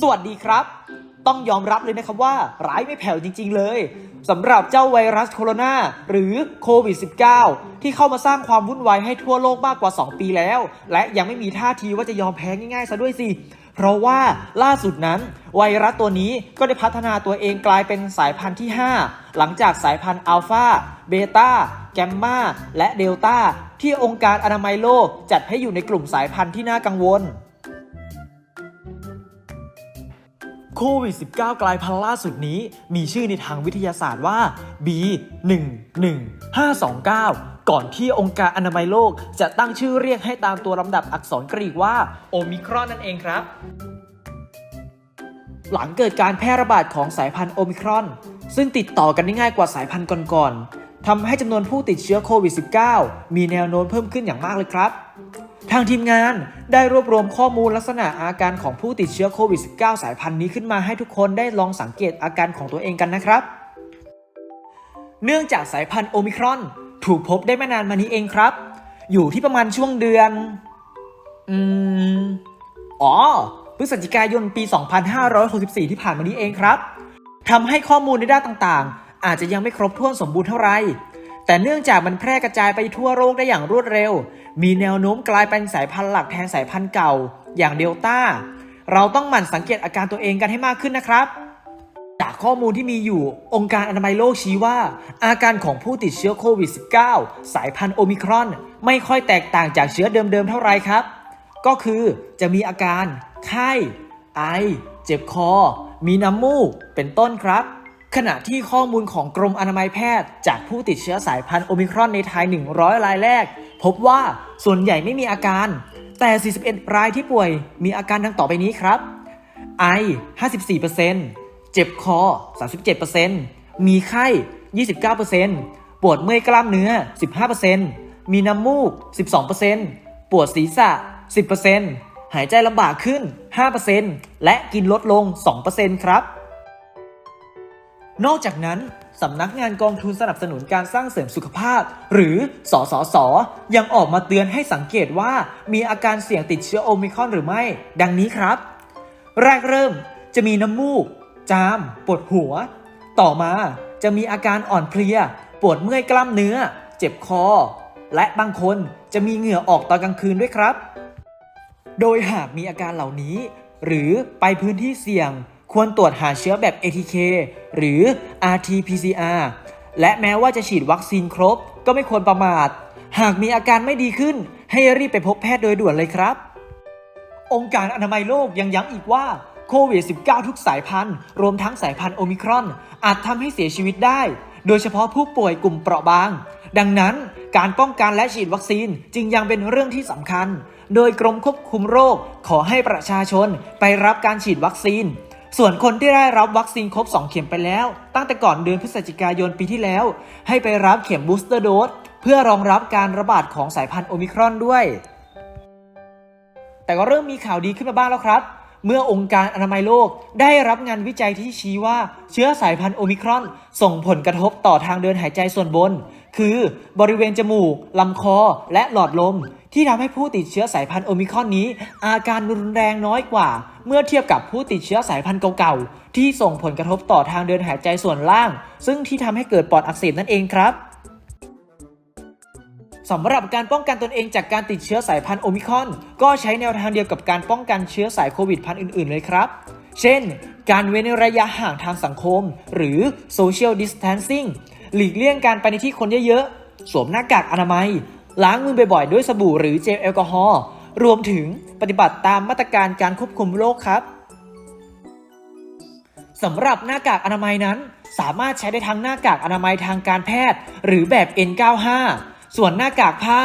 สวัสดีครับ ต้องยอมรับเลยนะครับว่าร้ายไม่แผ่วจริง ๆ เลยสำหรับเจ้าไวรัสโคโรนาหรือโควิด -19 ที่เข้ามาสร้างความวุ่นวายให้ทั่วโลกมากกว่า 2 ปีแล้ว และยังไม่มีท่าทีว่าจะยอมแพ้ง่ายๆซะด้วยสิเพราะว่าล่าสุดนั้น ไวรัสตัวนี้ก็ได้พัฒนาตัวเองกลายเป็นสายพันธุ์ที่ 5 หลังจากสายพันธุ์อัลฟาเบต้าแกมมาและเดลต้าที่องค์การอนามัยโลกจัดให้อยู่ในกลุ่มสายพันธุ์ที่น่ากังวล โควิด -19 กลายพันธุ์ล่าสุดนี้ มีชื่อในทางวิทยาศาสตร์ว่า B11529 ก่อนที่องค์การอนามัยโลกจะตั้งชื่อเรียกให้ตามตัวลำดับอักษรกรีกว่าโอมิครอนนั่นเองครับ หลังเกิดการแพร่ระบาดของสายพันธุ์โอมิครอน ซึ่งติดต่อกันได้ง่ายกว่าสายพันธุ์ก่อนๆทำให้จำนวนผู้ติดเชื้อโควิด -19 มีแนวโน้มเพิ่มขึ้นอย่างมากเลยครับ ทางทีมงานได้รวบรวมข้อมูลลักษณะอาการของผู้ติดเชื้อโควิด -19 สายพันธุ์นี้ขึ้นมาให้ทุกคนได้ลองสังเกตอาการของตัวเองกันนะครับ เนื่องจากสายพันธุ์โอมิครอน ถูกพบได้ไม่นานมานี้เองครับ อยู่ที่ประมาณช่วงเดือน อืม อ๋อ พฤศจิกายนปี 2564 ที่ผ่านมานี้เองครับทำให้ข้อมูลในด้านต่างๆ อาจจะยังไม่ครบถ้วนสมบูรณ์เท่าไหร่ แต่เนื่องจากมันแพร่กระจายไปทั่วโลกได้อย่างรวดเร็ว มีแนวโน้มกลายเป็นสายพันธุ์หลักแทนสายพันธุ์เก่า อย่างเดลต้า เราต้องหมั่นสังเกตอาการตัวเองกันให้มากขึ้นนะครับ จากข้อมูลที่มีอยู่ องค์การอนามัยโลกชี้ว่า อาการของผู้ติดเชื้อโควิด -19 สายพันธุ์โอมิครอน ไม่ค่อยแตกต่างจากเชื้อเดิมๆเท่าไรครับ ก็คือจะมีอาการไข้ ไอ เจ็บคอ มีน้ำมูก เป็นต้นครับ ขณะที่ข้อมูลของกรมอนามัยแพทย์ จากผู้ติดเชื้อสายพันธุ์โอมิครอนในไทย 100 รายแรก พบว่าส่วนใหญ่ไม่มีอาการ แต่ 41 รายที่ป่วยมีอาการดังต่อไปนี้ครับ ไอ 54%เจ็บคอ 37%มีไข้ 29%ปวดเมื่อยกล้ามเนื้อ 15%มีน้ำมูก 12%ปวดศีรษะ 10%หายใจลำบากขึ้น 5%และกินลดลง 2%ครับ นอกจากนั้นสำนักงานกองทุนสนับสนุนการสร้างเสริมสุขภาพ หรือสสสยังออกมาเตือนให้สังเกตว่ามีอาการเสี่ยงติดเชื้อโอมิครอนหรือไม่ ดังนี้ครับ แรกเริ่มจะมีน้ำมูก จาม ปวดหัว ต่อมาจะมีอาการอ่อนเพลีย ปวดเมื่อยกล้ามเนื้อ เจ็บคอ และบางคนจะมีเหงื่อออกตอนกลางคืนด้วยครับ โดยหากมีอาการเหล่านี้ หรือไปพื้นที่เสี่ยง ควรตรวจหาเชื้อแบบ ATK หรือ RT-PCR และแม้ว่าจะฉีดวัคซีนครบก็ไม่ควรประมาท หากมีอาการไม่ดีขึ้น ให้รีบไปพบแพทย์โดยด่วนเลยครับ องค์การอนามัยโลกยังย้ำอีกว่าโควิด -19 ทุกสายพันธุ์ รวมทั้งสายพันธุ์โอมิครอน อาจทำให้เสียชีวิตได้ โดยเฉพาะผู้ป่วยกลุ่มเปราะบาง ดังนั้นการป้องกันและฉีดวัคซีนจึงยังเป็นเรื่องที่สำคัญ โดยกรมควบคุมโรคขอให้ประชาชนไปรับการฉีดวัคซีน ส่วนคนที่ได้รับวัคซีนครบ 2 เข็มไปแล้ว ตั้งแต่ก่อนเดือนพฤศจิกายนปีที่แล้ว ให้ไปรับเข็มบูสเตอร์โดสเพื่อรองรับการระบาดของสายพันธุ์โอมิครอนด้วย แต่ก็เริ่มมีข่าวดีขึ้นมาบ้างแล้วครับ เมื่อองค์การอนามัยโลกได้รับงานวิจัยที่ชี้ว่าเชื้อสายพันธุ์โอมิครอน ส่งผลกระทบต่อทางเดินหายใจส่วนบน คือบริเวณจมูกลำคอและหลอดลม ที่ทำให้ผู้ติดเชื้อสายพันธุ์โอมิคอนนี้ อาการรุนแรงน้อยกว่า เมื่อเทียบกับผู้ติดเชื้อสายพันธุ์เก่าๆ ที่ส่งผลกระทบต่อทางเดินหายใจส่วนล่าง ซึ่งที่ทำให้เกิดปอดอักเสบนั่นเองครับสำหรับการป้องกันตนเองจากการติดเชื้อสายพันธุ์โอมิคอน ก็ใช้แนวทางเดียวกับการป้องกันเชื้อสายโควิดพันธุ์อื่นๆ เลยครับ เช่น การเว้นระยะห่างทางสังคม หรือ social distancing หลีกเลี่ยงการไปในที่คนเยอะๆ สวมหน้ากากอนามัย ล้างมือบ่อยๆด้วยสบู่หรือเจลแอลกอฮอล์รวมถึงปฏิบัติตามมาตรการการควบคุมโรคครับสำหรับหน้ากากอนามัยนั้น สามารถใช้ได้ทั้งหน้ากากอนามัยทางการแพทย์ หรือแบบ N95 ส่วนหน้ากากผ้า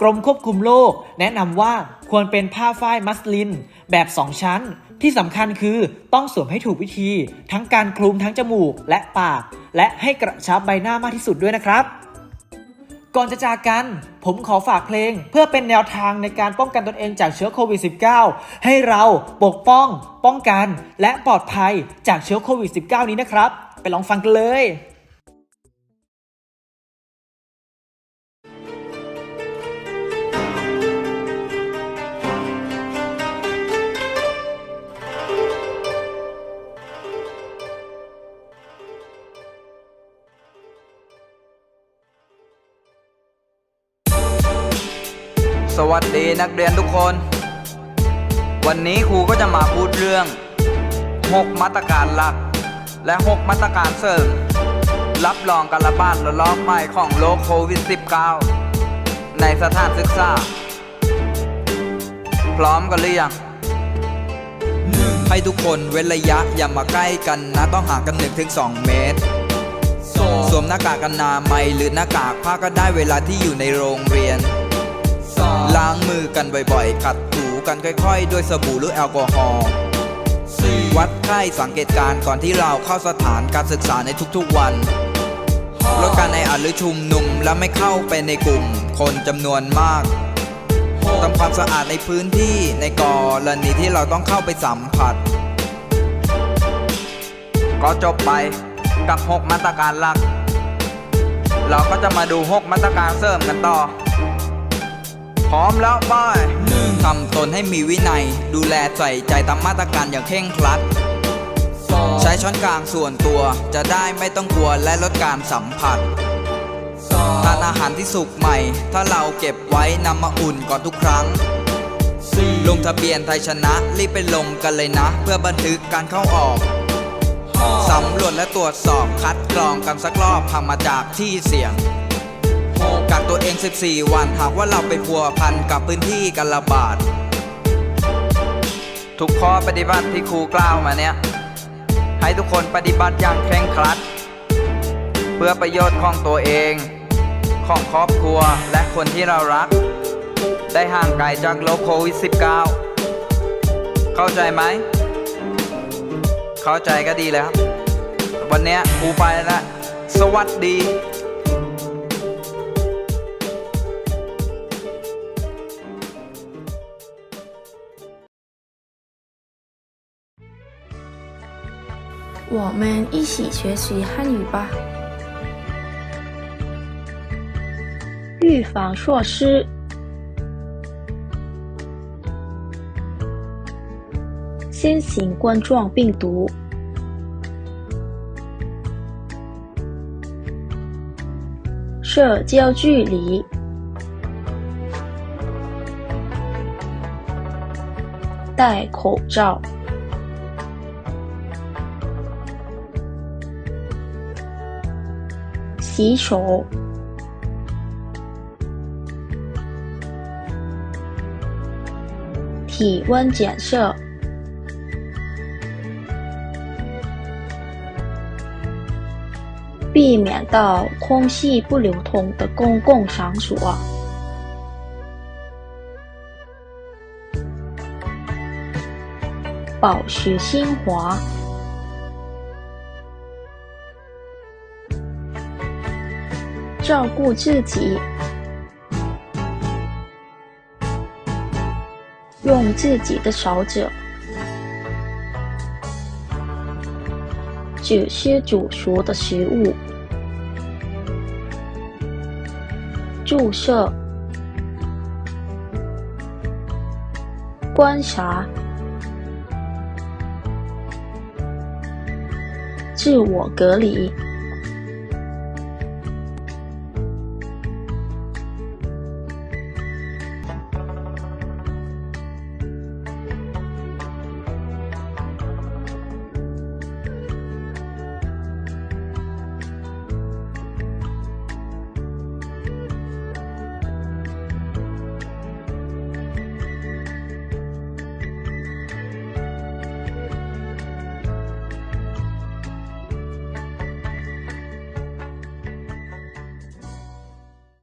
กรมควบคุมโรคแนะนำว่าควรเป็นผ้าฝ้ายมัสลิน แบบ 2 ชั้น ที่สำคัญคือต้องสวมให้ถูกวิธี ทั้งการคลุมทั้งจมูกและปาก และให้กระชับใบหน้ามากที่สุดด้วยนะครับ ก่อนจะจากกัน ผมขอฝากเพลง เพื่อเป็นแนวทางในการป้องกันตนเองจากเชื้อโควิด -19 ให้เราปกป้อง ป้องกัน และปลอดภัยจากเชื้อโควิด -19 นี้นะครับ ไปลองฟังกันเลย สวัสดีนักเรียนทุกคน วันนี้ครูก็จะมาพูดเรื่อง 6 มาตรการหลัก และ 6 มาตรการเสริม รับรองการระบาดระลอกใหม่ของโรคโควิด -19 ในสถานศึกษา พร้อมกันหรือยังให้ทุกคนเว้นระยะอย่ามาใกล้กันนะต้องห่างกัน1-2 เมตรสวมหน้ากากอนามัยหรือหน้ากากผ้าก็ได้เวลาที่อยู่ในโรงเรียน ล้างมือกันบ่อยๆ ขัดถูกันค่อยๆ ด้วยสบู่หรือแอลกอฮอล์วัดไข้สังเกตการณ์ก่อนที่เราเข้าสถานการศึกษาในทุกๆวันลดการในอัดหรือชุมนุมและไม่เข้าไปในกลุ่ม คนจำนวนมากทำความสะอาดในพื้นที่ในกรณีที่เราต้องเข้าไปสัมผัส ก็จบไปกับ 6 มาตรการหลัก เราก็จะมาดู 6 มาตรการเสริมกันต่อ พร้อมแล้วไป้ายทำตนให้มีวินัย ดูแลใส่ใจตามมาตรการอย่างเคร่งครัด ใช้ช้อนกลางส่วนตัวจะได้ไม่ต้องกลัวและลดการสัมผัสทานอาหารที่สุกใหม่ ถ้าเราเก็บไว้นำมาอุ่นก่อนทุกครั้ง ลงทะเบียนไทยชนะ รีบไปลงกันเลยนะ เพื่อบันทึกการเข้าออกสำรวจและตรวจสอบคัดกรองกันสักรอบทำมาจากที่เสี่ยง กักตัวเอง 14 วัน หากว่าเราไปพัวพันกับพื้นที่การระบาด ทุกข้อปฏิบัติที่ครูกล่าวมาเนี่ย ให้ทุกคนปฏิบัติอย่างเคร่งครัด เพื่อประโยชน์ของตัวเอง ของครอบครัวและคนที่เรารัก ได้ห่างไกลจากโรคโควิด -19 เข้าใจไหม เข้าใจก็ดีเลยครับวันนี้ครูไปแล้ว สวัสดี 我们一起学习汉语吧。预防措施。新型冠状病毒，社交距离，戴口罩，洗手。体温检测，避免到空气不流通的公共场所。保持心华，照顾自己。用自己的勺子，只吃煮熟的食物。注射，观察，自我隔离。